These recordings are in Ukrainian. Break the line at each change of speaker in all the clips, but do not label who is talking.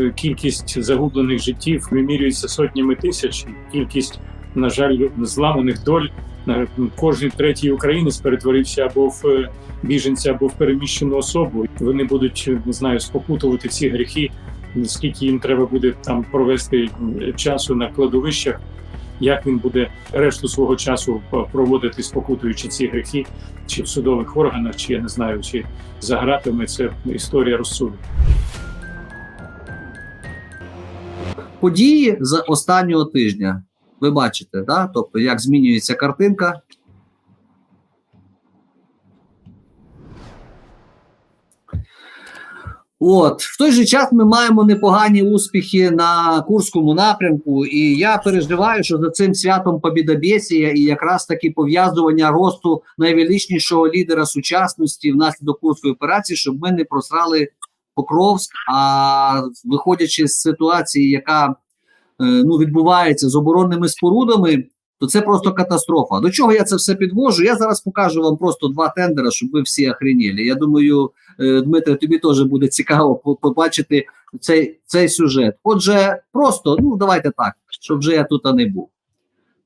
е, кількість загублених життів вимірюється сотнями тисяч. Кількість, на жаль, зламаних доль. Е, Кожен третій українець перетворився або в е, біженця, або в переміщену особу. Вони будуть не знаю, спокутувати ці гріхи. Скільки їм треба буде там провести часу на кладовищах, як він буде решту свого часу проводити, спокутуючи ці гріхи, чи в судових органах, чи я не знаю, чи за гратами, це історія розсуду.
Події з останнього тижня. Ви бачите, да? тобто, як змінюється картинка. От, в той же час ми маємо непогані успіхи на Курському напрямку, і я переживаю, що за цим святом Побідобєсія і якраз таки пов'язування росту найвеличнішого лідера сучасності внаслідок Курської операції, щоб ми не просрали Покровськ, а виходячи з ситуації, яка е, ну, відбувається з оборонними спорудами, то це просто катастрофа. До чого я це все підвожу? Я зараз покажу вам просто два тендера, щоб ви всі охренєли. Я думаю, е, Дмитре, тобі теж буде цікаво побачити цей, цей сюжет. Отже, просто ну давайте так, щоб вже я тут не був.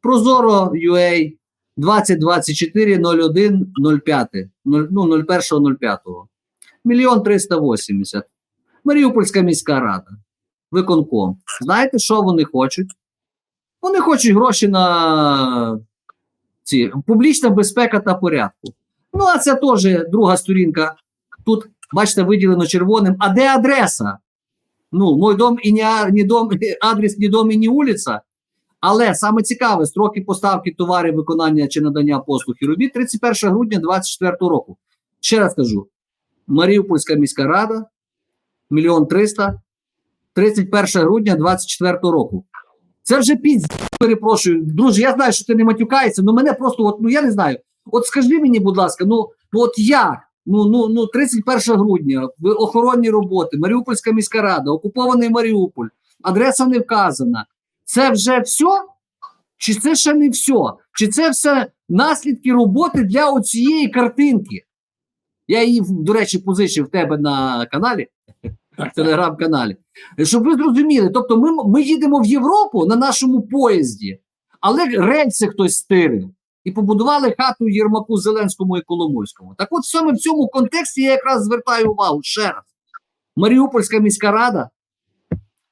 Прозоро UA 2024 01 05 ну 01 05 мільйон 380. Маріупольська міська рада. Виконком. Знаєте, що вони хочуть? Вони хочуть гроші на ці публічна безпека та порядку. Ну, а це теж друга сторінка. Тут, бачите, виділено червоним. А де адреса? Ну, мой дом і не, не дом, адрес, ні дом і не вулиця. Але саме цікаве, строки поставки товарів, виконання чи надання послуг і робіт 31 грудня 2024 року. Ще раз кажу: Маріупольська міська рада, мільйон триста, 31 грудня 24 року. Це вже пізд, перепрошую. Друже, я знаю, що ти не матюкаєшся, але мене просто, от, ну я не знаю. От скажи мені, будь ласка, ну, ну от як? Ну, ну, ну, 31 грудня, охоронні роботи, Маріупольська міська рада, окупований Маріуполь, адреса не вказана. Це вже все? Чи це ще не все? Чи це все наслідки роботи для оцієї картинки? Я її, до речі, позичив в тебе на каналі, в телеграм-каналі. Щоб ви зрозуміли, тобто ми, ми їдемо в Європу на нашому поїзді, але рельси хтось стирив і побудували хату Єрмаку Зеленському і Коломойському. Так от саме в цьому контексті я якраз звертаю увагу ще раз. Маріупольська міська рада,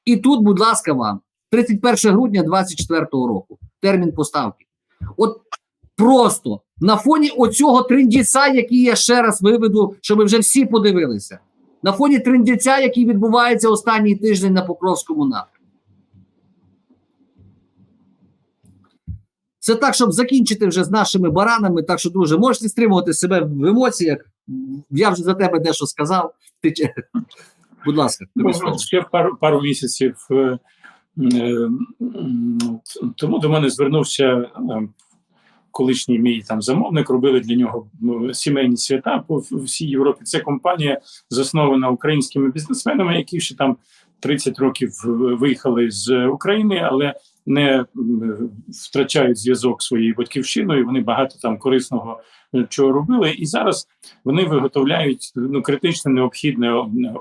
і тут, будь ласка, вам 31 грудня 24 року. Термін поставки. От просто на фоні оцього триндіця, який я ще раз виведу, щоб вже всі подивилися. На фоні триндіця, який відбувається останній тиждень на Покровському напрямку. Це так, щоб закінчити вже з нашими баранами. Так що, друже, можете стримувати себе в емоціях. Я вже за тебе дещо сказав. Ти... Будь ласка,
Ну, ще пару пару місяців е, е, м, тому до мене звернувся е, колишній мій там замовник. Робили для нього сімейні свята по всій Європі. Це компанія заснована українськими бізнесменами, які ще там 30 років виїхали з України, але не втрачають зв'язок своєю батьківщиною. Вони багато там корисного е, чого робили, і зараз вони виготовляють ну критично необхідне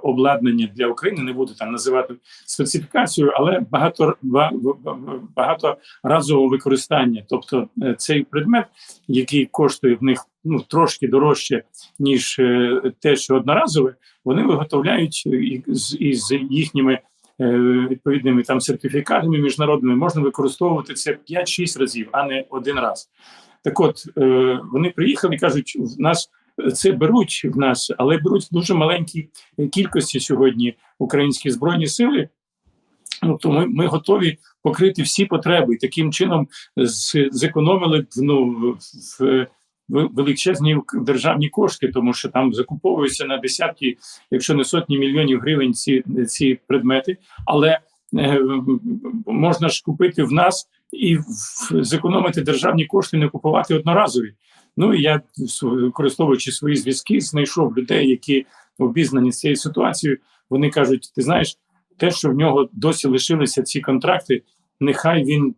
обладнання для України. Не буду там називати специфікацію, але багато ба- ба- багаторазового використання. Тобто е, цей предмет, який коштує в них ну трошки дорожче ніж е, те, що одноразове, вони виготовляють із їхніми. Е, Відповідними там сертифікатами міжнародними можна використовувати це 5-6 разів, а не один раз. Так от е, вони приїхали і кажуть, в нас це беруть в нас, але беруть в дуже маленькій кількості сьогодні українські збройні сили. Ну, ми, ми готові покрити всі потреби і таким чином зекономили ну, в величезні державні кошти, тому що там закуповуються на десятки, якщо не сотні мільйонів гривень ці, ці предмети, але е, можна ж купити в нас і в, зекономити державні кошти, не купувати одноразові. Ну і я, використовуючи свої зв'язки, знайшов людей, які обізнані з цією ситуацією. Вони кажуть: ти знаєш, те, що в нього досі лишилися ці контракти, нехай він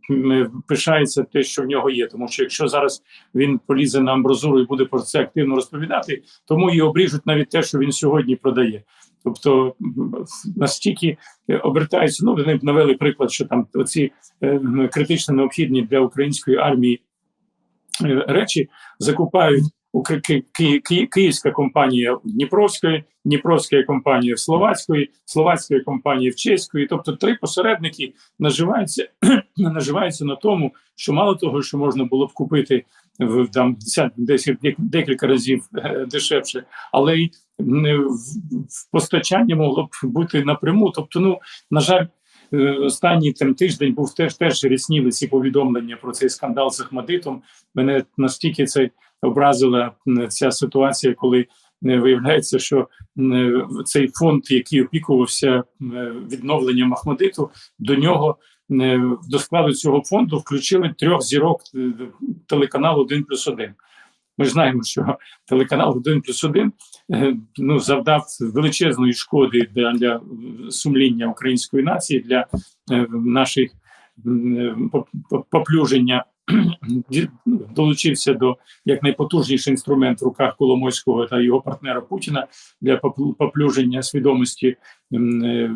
пишається те, що в нього є. Тому що якщо зараз він полізе на амбразуру і буде про це активно розповідати, тому і обріжуть навіть те, що він сьогодні продає. Тобто настільки е, обертаються. Ну вони навели приклад, що там оці е, критично необхідні для української армії е, речі закупають Київська компанія Дніпровської, Дніпровська компанія Словацької, Словацька компанія в Чеської. Тобто три посередники наживаються, наживаються на тому, що мало того, що можна було б купити в там десять, декілька разів е, дешевше, але й в, постачанні могло б бути напряму. Тобто, ну на жаль. е, Останній там тиждень був теж теж рісніли ці повідомлення про цей скандал з Ахмадитом. Мене настільки це образила ця ситуація, коли виявляється, що цей фонд, який опікувався відновленням Ахмадиту, до нього до складу цього фонду включили трьох зірок е, телеканалу 1 плюс 1. Ми знаємо, що телеканал 1 плюс 1 е, ну, завдав величезної шкоди для, для сумління української нації, для е, наших поплюження долучився до як найпотужніший інструмент в руках Коломойського та його партнера Путіна для попл- поплюження свідомості е,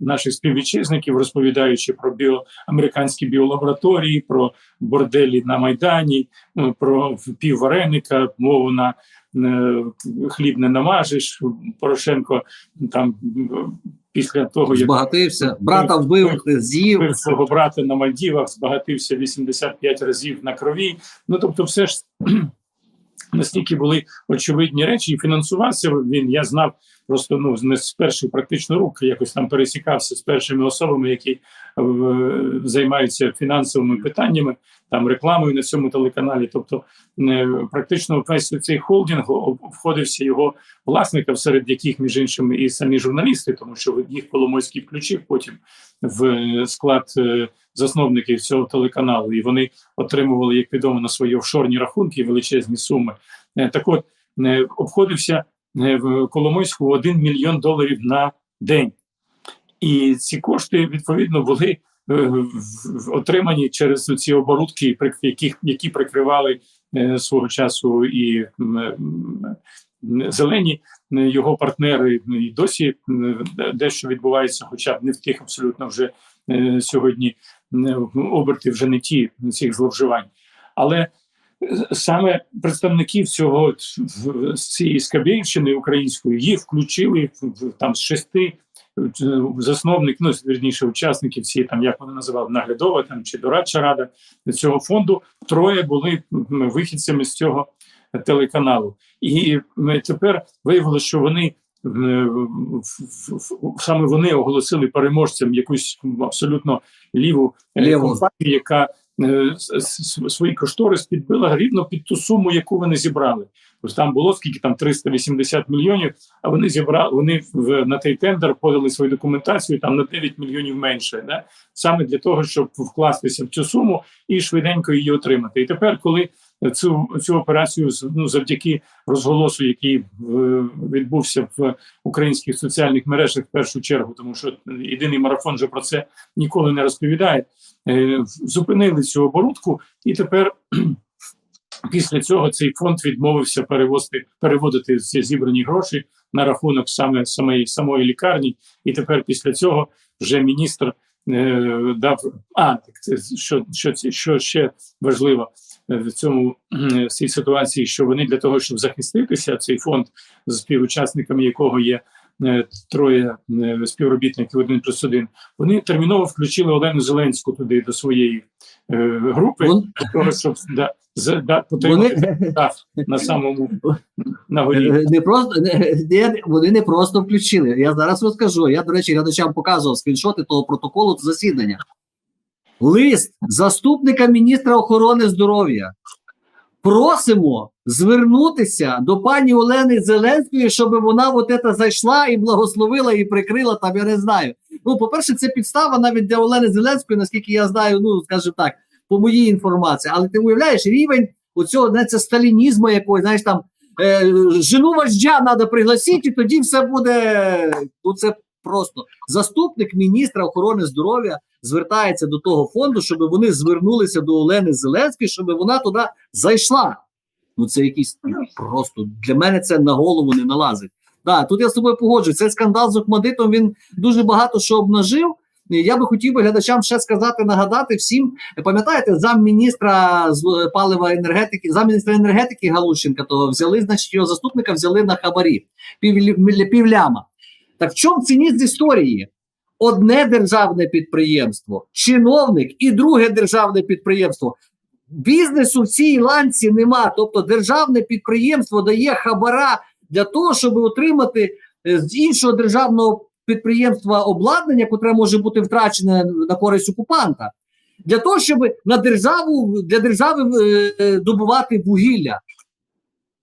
наших співвітчизників, розповідаючи про біо, американські біолабораторії, про борделі на Майдані, про піввареника, мову на хліб не намажеш. Порошенко там після того, як
Збагатився, брата вбив, з'їв.
свого брата на Мальдівах, збагатився 85 разів на крові. Ну тобто, все ж настільки були очевидні речі, і фінансувався він. Я знав просто ну не з перших практично рук, якось там пересікався з першими особами, які е, займаються фінансовими питаннями, там рекламою на цьому телеканалі. Тобто, е, практично весь цей холдинг обходився його власників, серед яких між іншим і самі журналісти, тому що їх Коломойський включив потім в склад е, засновників цього телеканалу, і вони отримували, як відомо, на свої офшорні рахунки величезні суми. Е, Так от е, обходився е, в Коломойську 1 мільйон доларів на день. І ці кошти відповідно були отримані через ці оборудки, яких які прикривали свого часу і зелені його партнери і досі дещо відбувається, хоча б не в тих абсолютно вже сьогодні оберти вже не ті цих зловживань. Але е, саме представників цього цієї Скабєївщини української їх включили в- там з шести е, засновник, ну вірніше, учасників цієї там, як вони називали, наглядова там чи дорадча рада цього фонду. Троє були вихідцями з цього телеканалу. І тепер виявилося, що вони. Саме вони оголосили переможцем якусь абсолютно ліву е,
Ліву.
компанію, яка е, свої кошторис підбила рівно під ту суму, яку вони зібрали. Тобто там було скільки там 380 мільйонів, а вони зібрали вони в на той тендер подали свою документацію там на 9 мільйонів менше, да? саме для того, щоб вкластися в цю суму і швиденько її отримати. І тепер, коли цю цю операцію ну, завдяки розголосу, який е, відбувся в українських соціальних мережах, в першу чергу, тому що єдиний марафон вже про це ніколи не розповідає. е, Зупинили цю оборудку, і тепер після цього цей фонд відмовився перевозити переводити ці зібрані гроші на рахунок саме самої самої лікарні. І тепер після цього вже міністр е, дав. А що, що, що ще важливо в цьому в цій ситуації, що вони для того, щоб захиститися, цей фонд з співучасниками якого є. е, Троє е, співробітників один плюс один. Вони терміново включили Олену Зеленську туди до своєї е, групи,
Вон-
для того, щоб да, за, да,
Вони,
на самому на горі.
Не просто не- вони не просто включили. Я зараз розкажу. Я, до речі, глядачам показував скріншоти того протоколу засідання. Лист заступника міністра охорони здоров'я. Просимо звернутися до пані Олени Зеленської, щоб вона от це зайшла і благословила і прикрила там. Я не знаю. Ну, по-перше, це підстава навіть для Олени Зеленської, наскільки я знаю, ну скажімо так, по моїй інформації. Але ти уявляєш рівень оцього знаєш, це сталінізму якогось, знаєш там е, жену вождя треба пригласити, і тоді все буде. Ну це просто заступник міністра охорони здоров'я звертається до того фонду, щоб вони звернулися до Олени Зеленської, щоб вона туди зайшла. Ну це якийсь просто для мене це на голову не налазить. Да, тут я з тобою погоджуюсь. Цей скандал з Охмадитом він дуже багато що обнажив. Я би хотів би глядачам ще сказати, нагадати всім. Пам'ятаєте, замміністра е, палива енергетики, замміністра енергетики Галущенка, то взяли, значить, його заступника взяли на хабарі пів, півляма. Так в чому цінність історії? Одне державне підприємство, чиновник і друге державне підприємство. Бізнесу в цій ланці нема. Тобто, державне підприємство дає хабара для того, щоб отримати е, з іншого державного підприємства обладнання, котре може бути втрачене на користь окупанта, для того, щоб на державу для держави е, е, добувати вугілля.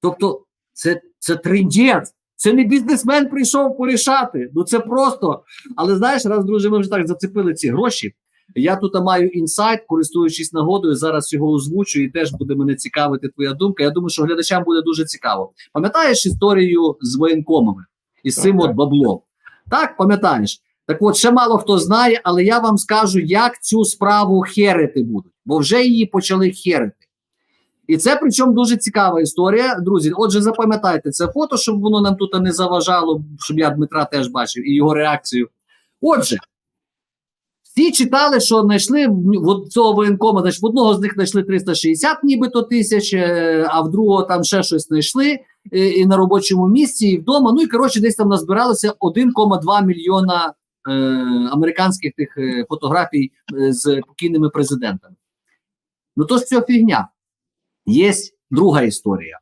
Тобто, це, це трендець. Це не бізнесмен прийшов порішати. Ну це просто. Але знаєш, раз, друже, ми вже так зацепили ці гроші. Я тут маю інсайт, користуючись нагодою, зараз його озвучу, і теж буде мене цікавити твоя думка. Я думаю, що глядачам буде дуже цікаво. Пам'ятаєш історію з воєнкомами і з цим от баблом? Так, пам'ятаєш? Так от ще мало хто знає, але я вам скажу, як цю справу херити будуть, бо вже її почали херити. І це причому дуже цікава історія. Друзі, отже, запам'ятайте це фото, щоб воно нам тут не заважало, щоб я Дмитра теж бачив і його реакцію. Отже, всі читали, що знайшли в цього воєнкома, значить, в одного з них знайшли 360 нібито тисяч, а в другого там ще щось знайшли е, і на робочому місці, і вдома. Ну і коротше, десь там назбиралося 1,2 мільйона е, американських тих е, фотографій е, з покійними президентами. Ну то ж це фігня. Є друга історія.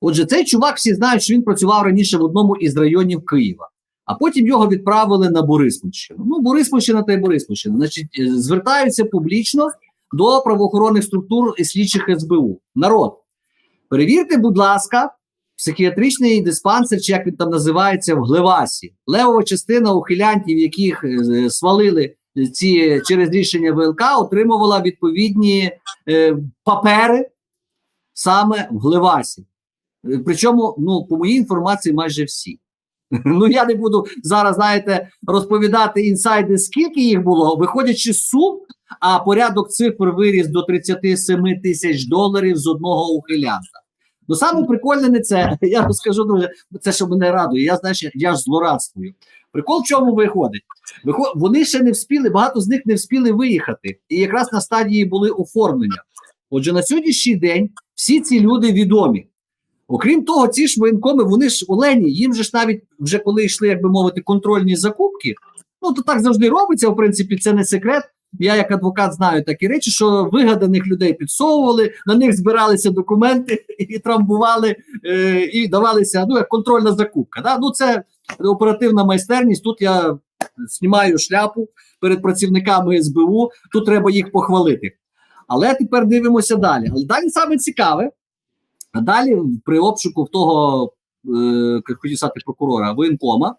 Отже, цей чувак всі знають, що він працював раніше в одному із районів Києва, а потім його відправили на Бориспільщину. Ну, Бориспільщина та й Бориспільщина. Значить, е, звертаються публічно до правоохоронних структур і слідчих СБУ. Народ, перевірте, будь ласка, психіатричний диспансер, чи як він там називається, в Глевасі. Левова частина ухилянтів, яких е, свалили ці через рішення ВЛК, отримувала відповідні е, папери саме в Глевасі. Е, Причому, ну, по моїй інформації, майже всі. Ну, я не буду зараз, знаєте, розповідати інсайди, скільки їх було, виходячи з сум, а порядок цифр виріс до 37 тисяч доларів з одного ухилянта. Ну, саме прикольне не це. Я розкажу, друже, це що мене радує. Я знаєш, я- ж злорадствую. Прикол в чому виходить? Виход... Вони ще не вспіли, багато з них не вспіли виїхати. І якраз на стадії були оформлення. Отже, на сьогоднішній день всі ці люди відомі. Окрім того, ці ж воєнкоми, вони ж олені, їм же ж навіть вже коли йшли, як би мовити, контрольні закупки. Ну то так завжди робиться. В принципі, це не секрет. Я, як адвокат, знаю такі речі, що вигаданих людей підсовували, на них збиралися документи і трамбували, е, і давалися ну, як контрольна закупка. Да? Ну, це оперативна майстерність. Тут я знімаю шляпу перед працівниками СБУ, тут треба їх похвалити. Але тепер дивимося далі. Але далі саме цікаве. А далі при обшуку в того, е, хотів сказати прокурора воєнкома,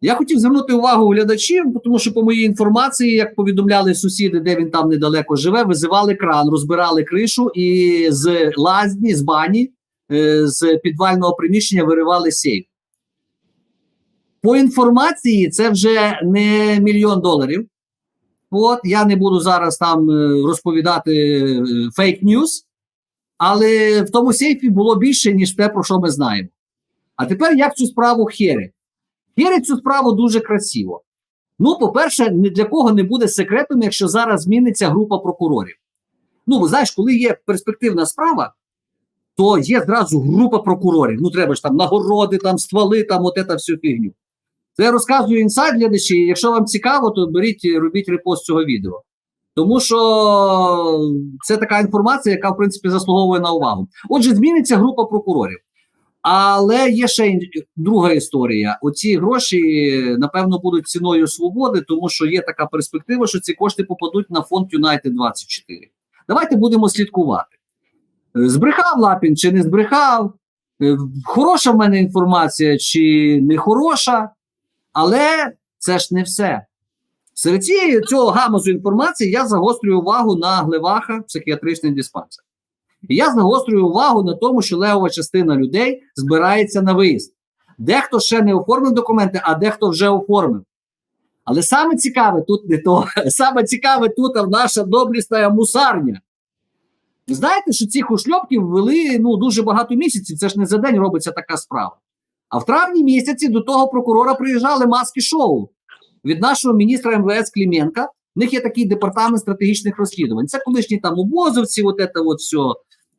я хотів звернути увагу глядачів, тому що по моїй інформації, як повідомляли сусіди, де він там недалеко живе, визивали кран, розбирали кришу і з лазні, з бані, е, з підвального приміщення виривали сейф. По інформації, це вже не мільйон доларів. От я не буду зараз там е, розповідати фейк ньюс, але в тому сейфі було більше, ніж те, про що ми знаємо. А тепер як цю справу херять? Херять цю справу дуже красиво. Ну, по-перше, ні для кого не буде секретом, якщо зараз зміниться група прокурорів. Ну, знаєш, коли є перспективна справа, то є зразу група прокурорів. Ну, треба ж там нагороди, там стволи, там от це всю фігню. Це я розказую інсайд глядачі. Якщо вам цікаво, то беріть, робіть репост цього відео. Тому що це така інформація, яка, в принципі, заслуговує на увагу. Отже, зміниться група прокурорів. Але є ще друга історія. Оці гроші, напевно, будуть ціною свободи, тому що є така перспектива, що ці кошти попадуть на фонд Юнайтед 24. Давайте будемо слідкувати. Збрехав Лапін чи не збрехав? Е, Хороша в мене інформація чи не хороша, але це ж не все. Серед цієї цього гамузу інформації я загострюю увагу на Глеваха психіатричний диспансер. І я загострюю увагу на тому, що левова частина людей збирається на виїзд. Дехто ще не оформив документи, а дехто вже оформив. Але саме цікаве тут не то, саме цікаве тут наша доблісна мусарня. Знаєте, що цих ушльопків ввели ну, дуже багато місяців, це ж не за день робиться така справа. А в травні місяці до того прокурора приїжджали маски шоу від нашого міністра МВС Кліменка. В них є такий департамент стратегічних розслідувань. Це колишні там обозовці, от це от все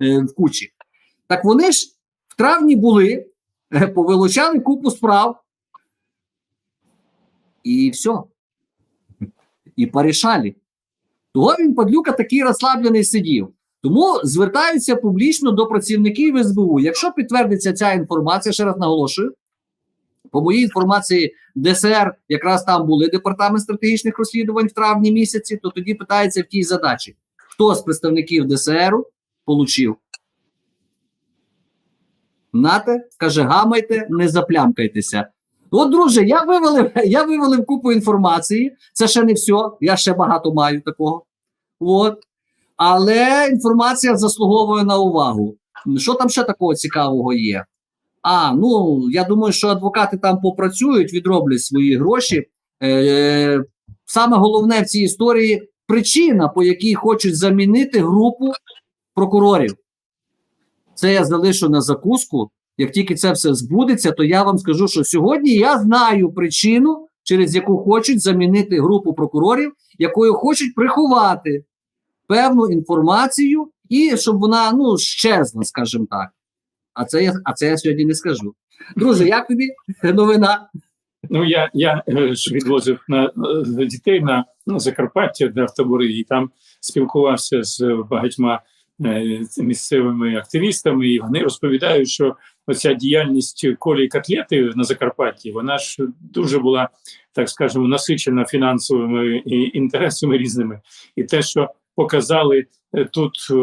е, в кучі. Так вони ж в травні були, е, повилучали купу справ. І все. І порішали. Того він падлюка такий розслаблений сидів. Тому звертаються публічно до працівників СБУ. Якщо підтвердиться ця інформація, ще раз наголошую, по моїй інформації, ДСР якраз там були департамент стратегічних розслідувань в травні місяці, то тоді питається в тій задачі: хто з представників ДСРу получив? Нате, каже, гамайте, не заплямкайтеся. От, друже, я вивалив, я вивалив купу інформації. Це ще не все. Я ще багато маю такого. От. Але інформація заслуговує на увагу. Що там ще такого цікавого є? А, ну я думаю, що адвокати там попрацюють, відроблять свої гроші. Е, Саме головне в цій історії причина, по якій хочуть замінити групу прокурорів. Це я залишу на закуску. Як тільки це все збудеться, то я вам скажу, що сьогодні я знаю причину, через яку хочуть замінити групу прокурорів, якою хочуть приховати певну інформацію, і щоб вона ну щезла, скажімо так. А це я, а це я сьогодні не скажу. Друже, як тобі новина?
Ну я, я е, ж відвозив на е, дітей на, на Закарпаття де в табори, і там спілкувався з багатьма е, місцевими активістами, і вони розповідають, що оця діяльність колії котлети на Закарпатті, вона ж дуже була, так скажемо, насичена фінансовими інтересами різними. І те, що показали е, тут е,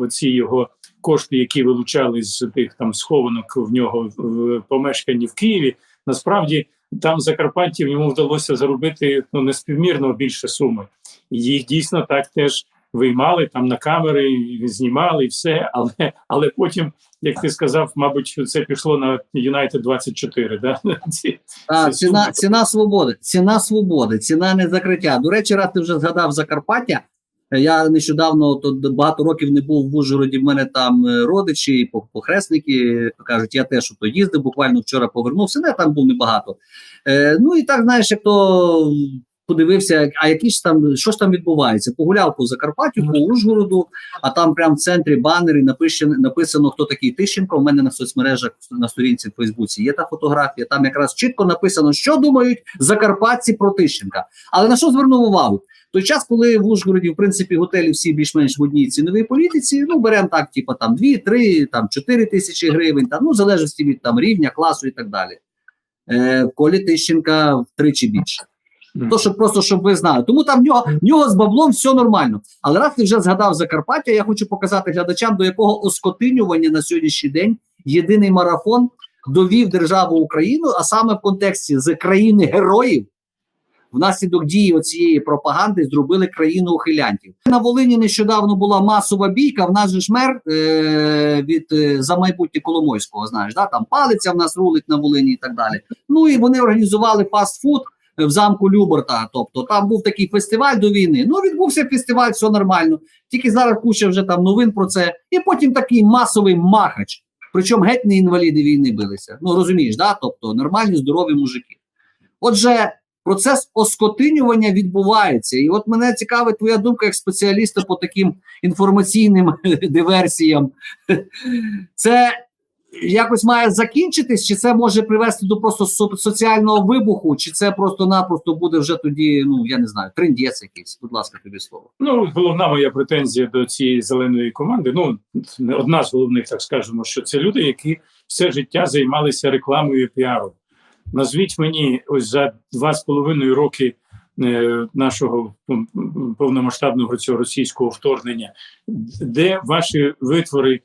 оці його кошти, які вилучали з тих там схованок в нього в помешканні в Києві, насправді там в Закарпатті йому вдалося заробити ну неспівмірно більше суми. Їх дійсно так теж виймали там на камери, знімали і все. Але але потім, як ти сказав, мабуть, це пішло на United 24, да? Ці-
А,
Це
ціна, ціна свободи, ціна свободи, ціна не закриття. До речі, раз ти вже згадав Закарпаття. Е, Я нещодавно то багато років не був в Ужгороді. В мене там е, родичі, по- похресники кажуть, я теж то їздив. Буквально вчора повернувся. Не там був небагато. Е, ну і так знаєш, як то подивився, а які ж там що ж там відбувається? Погуляв по Закарпаттю, по Ужгороду, а там прямо в центрі банери написано, написано, хто такий Тищенко. У мене на соцмережах на сторінці в Фейсбуці є та фотографія. Там якраз чітко написано, що думають закарпатці про Тищенка. Але на що звернув увагу? Той час, коли в Ужгороді, в принципі, готелі всі більш-менш в одній ціновій політиці, ну беремо так, типу там 2, 3, там 4 тисячі гривень, там, ну в залежності від там рівня, класу і так далі. Е, в колі Тищенка втричі більше. То, щоб просто щоб ви знали. Тому там в нього, в нього з баблом все нормально. Але раз ти вже згадав Закарпаття, я хочу показати глядачам, до якого оскотинювання на сьогоднішній день єдиний марафон довів державу Україну, а саме в контексті з країни героїв. Внаслідок дії оцієї пропаганди зробили країну ухилянтів. На Волині нещодавно була масова бійка. В нас же ж мер е- від е, за майбутнє Коломойського. Знаєш, да? там палиця в нас рулить на Волині і так далі. Ну і вони організували фастфуд в замку Люберта. Тобто там був такий фестиваль до війни. Ну відбувся фестиваль, все нормально. Тільки зараз куча вже там новин про це. І потім такий масовий махач. Причому геть не інваліди війни билися. Ну розумієш, да? тобто нормальні здорові мужики. Отже, процес оскотинювання відбувається. І от мене цікавить твоя думка як спеціаліста по таким інформаційним диверсіям. Це якось має закінчитись, чи це може привести до просто соціального вибуху, чи це просто-напросто буде вже тоді, ну я не знаю, трендець якийсь. Будь ласка, тобі слово.
Ну, головна моя претензія до цієї зеленої команди. Ну, одна з головних, так скажемо, що це люди, які все життя займалися рекламою і піаром. Назвіть мені ось за два з половиною роки е, нашого повномасштабного цього російського вторгнення, де ваші витвори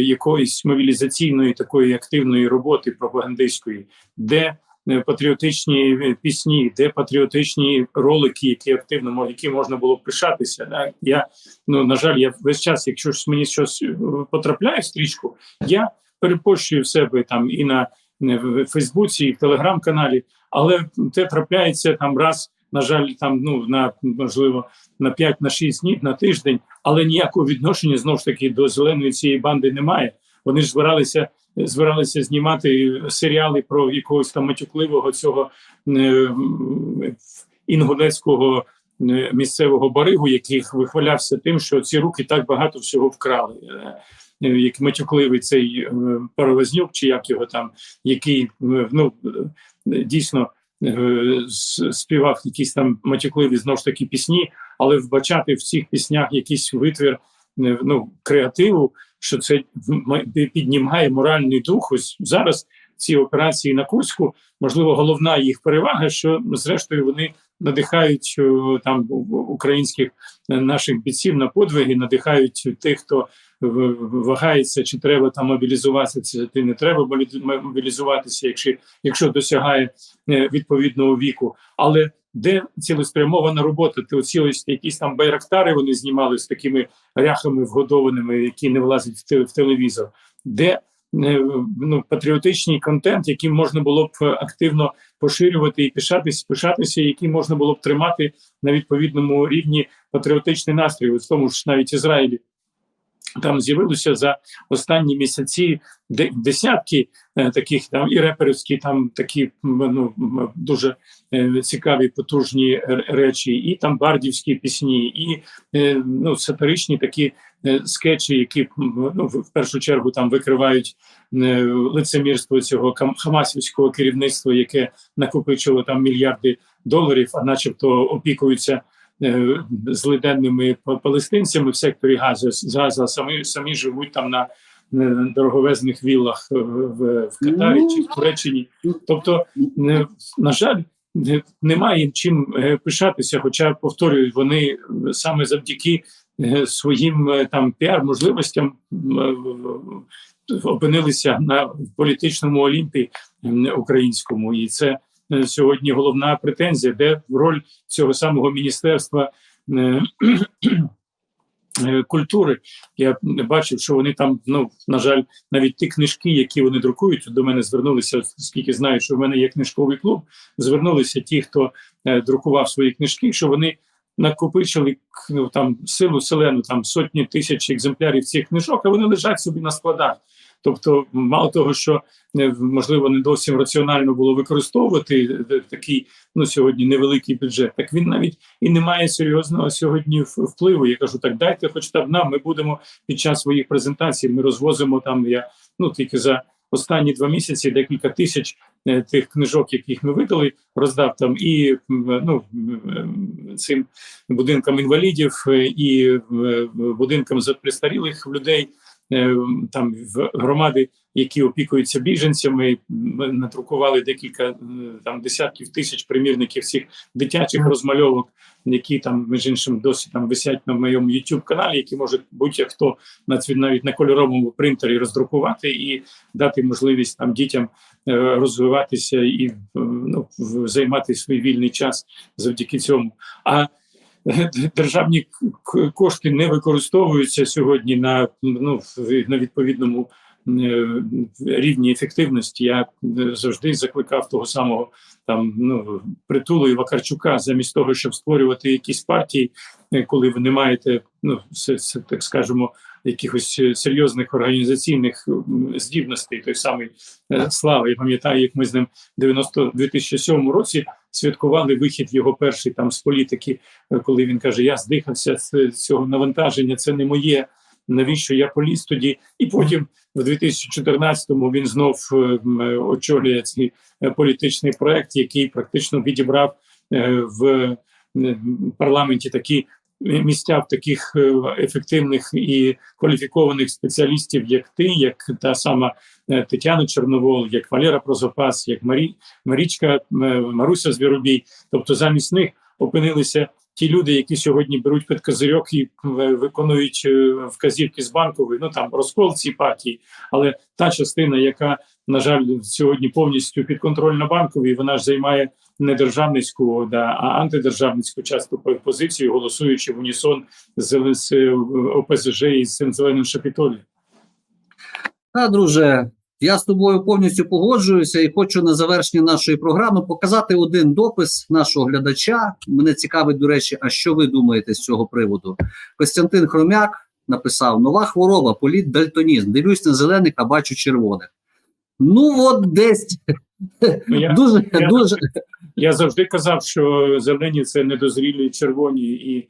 якоїсь мобілізаційної такої активної роботи пропагандистської, де е, патріотичні е, пісні, де патріотичні ролики, які активно які можна було пишатися. Да? Я ну на жаль, я весь час, якщо ж мені щось е, потрапляє в стрічку, я перепощую в себе там і на е, в Фейсбуці, і в телеграм-каналі, але це трапляється там раз. На жаль, там ну на можливо на 5 на 6 днів на тиждень, але ніякого відношення знову ж таки до зеленої цієї банди немає. Вони ж збиралися збиралися знімати серіали про якогось там матюкливого цього е, інгулецького е, місцевого баригу, який вихвалявся тим, що ці руки так багато всього вкрали. Е, е, Як матюкливий цей паровознюк, чи як його там, який ну дійсно співав якісь там матюкливі знову ж таки пісні, але вбачати в цих піснях якийсь витвір е, ну, креативу, що це піднімає моральний дух. Ось зараз ці операції на Курську, можливо, головна їх перевага, що зрештою вони надихають там у- українських е, наших бійців на подвиги, надихають тих, хто вагається, чи треба там мобілізуватися, чи не треба мобілізуватися, якщо, якщо досягає е, відповідного віку. Але де цілеспрямована робота? Ти оці ось якісь там байрактари вони знімали з такими ряхами вгодованими, які не влазять в, телевізор. Де е, ну, патріотичний контент, яким можна було б активно поширювати і пишатися, пишатися, який можна було б тримати на відповідному рівні патріотичний настрій. В тому ж навіть Ізраїлі там з'явилося за останні місяці десятки е, таких там і реперівські, там такі ну дуже е, цікаві, потужні речі, і там бардівські пісні, і е, ну сатиричні такі скетчі, які ну в першу чергу там викривають лицемірство цього хамасівського керівництва, яке накопичило там мільярди доларів, а начебто опікуються злиденними па- палестинцями в секторі Гази, з Газа, самі самі живуть там на е, дороговезних віллах е, в, в Катарі чи в Туреччині. Тобто, на жаль, немає чим е, пишатися. Хоча повторюю, вони е, саме завдяки е, своїм е, там піар-можливостям е, опинилися на політичному олімпі українському, і це е, сьогодні головна претензія, де роль цього самого міністерства. е, е, Культури я бачив, що вони там, ну на жаль, навіть ті книжки, які вони друкують, до мене звернулися, оскільки знають, що в мене є книжковий клуб. Звернулися ті, хто е, друкував свої книжки, що вони накопичили ну, там силу селену, там сотні тисяч екземплярів цих книжок, а вони лежать собі на складах. Тобто, мало того, що е, можливо не зовсім раціонально було використовувати е, такий ну сьогодні невеликий бюджет, так він навіть і не має серйозного сьогодні впливу. Я кажу, так дайте, хоч там нам. Ми будемо під час своїх презентацій. Ми розвозимо там. Я ну тільки за останні два місяці декілька тисяч е, тих книжок, яких ми видали, роздав там і ну цим будинкам інвалідів, е, і е, будинкам за престарілих людей. Е, Там в громади, які опікуються біженцями, ми надрукували декілька е, там десятків тисяч примірників цих дитячих розмальовок, які там між іншим досі там висять на моєму youtube каналі, які може будь-хто на навіть на кольоровому принтері роздрукувати і дати можливість там дітям е, розвиватися і ну, займати свій вільний час завдяки цьому. А державні кошти не використовуються сьогодні на ну на відповідному е, рівні ефективності. Я е, завжди закликав того самого там ну притулу і Вакарчука, замість того, щоб створювати якісь партії, е, коли ви не маєте, ну це, це так скажемо, якихось серйозних організаційних здібностей. Той самий Слава. Я пам'ятаю, як ми з ним в 90 2007 році святкували вихід його перший там з політики, е, коли він каже: Я здихався з цього навантаження, це не моє. Навіщо я поліз тоді? І потім в 2014-му він знов е, е, очолює цей політичний проект, який практично відібрав в парламенті такі місця в таких е, ефективних і кваліфікованих спеціалістів, як ти, як та сама е, Тетяна Чорновол, як Валера Прозопас, як Марі, Марічка е, Маруся Звіробій. Тобто замість них опинилися ті люди, які сьогодні беруть під козирьок і е, виконують е, вказівки з банкової, ну там розкол цій партії, але та частина, яка на жаль сьогодні повністю підконтрольна банковій, вона ж займає не державницьку, да, а антидержавницьку часто позицію, голосуючи в унісон з, е, ОПЗЖ і з цим зеленим шапітолі.
Та, друже, я з тобою повністю погоджуюся і хочу на завершення нашої програми показати один допис нашого глядача. Мене цікавить, до речі, а що ви думаєте з цього приводу? Костянтин Хромяк написав: нова хвороба, політ дальтонізм. Дивлюсь на зелених, а бачу червоних. Ну, от десь
Ну, я,
дуже
я-
дуже
я завжди казав, що зелені це недозрілі червоні, і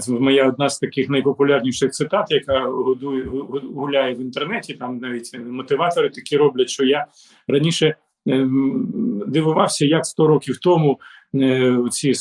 це моя одна з таких найпопулярніших цитат, яка годує гуляє в інтернеті. Там навіть мотиватори такі роблять, що я раніше ем, дивувався, як 100 років тому е, ці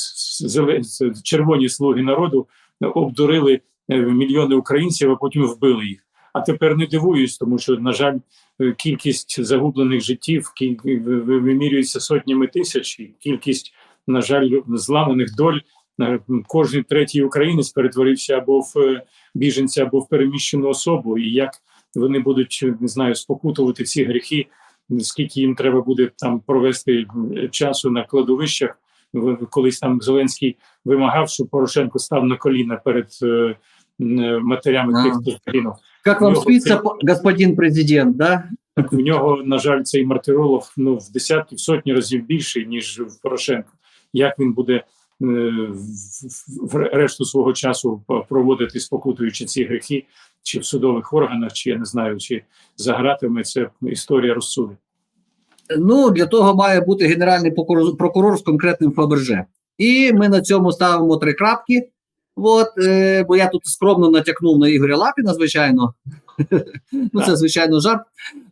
червоні слуги народу обдурили е, мільйони українців, а потім вбили їх. А тепер не дивуюсь, тому що, на жаль, е, кількість загублених життів ви- ви- вимірюється сотнями тисяч, і кількість, на жаль, зламаних доль. Е, Кожен третій українець перетворився або в е, біженця, або в переміщену особу. І як вони будуть е, не знаю, спокутувати ці гріхи, скільки їм треба буде там провести часу на кладовищах. В- Колись там Зеленський вимагав, щоб Порошенко став на коліна перед е, матерями
А.
тих, хто загинув.
як вам
Його
спиться,
це-
по- господин президент, да?
Так, у нього, на жаль, цей мартиролог ну, в десятки, в сотні разів більший, ніж в Порошенко. Як він буде е, в- в- в решту свого часу проводити, спокутуючи ці гріхи, чи в судових органах, чи я не знаю, чи за гратами, це історія розсудить.
Ну, для того має бути генеральний прокурор, прокурор з конкретним Фаберже. І ми на цьому ставимо три крапки. От, е, бо я тут скромно натякнув на Ігоря Лапіна, звичайно. Ну, це, звичайно, жарт.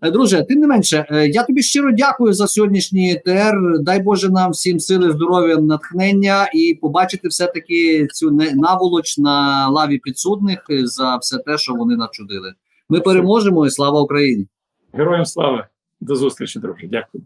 Е, Друже, тим не менше, е, я тобі щиро дякую за сьогоднішній ТР. Дай Боже нам всім сили, здоров'я, натхнення і побачити все-таки цю наволоч на лаві підсудних е, за все те, що вони начудили. Ми переможемо і слава Україні!
Героям слава! До зустрічі, друже. Дякую.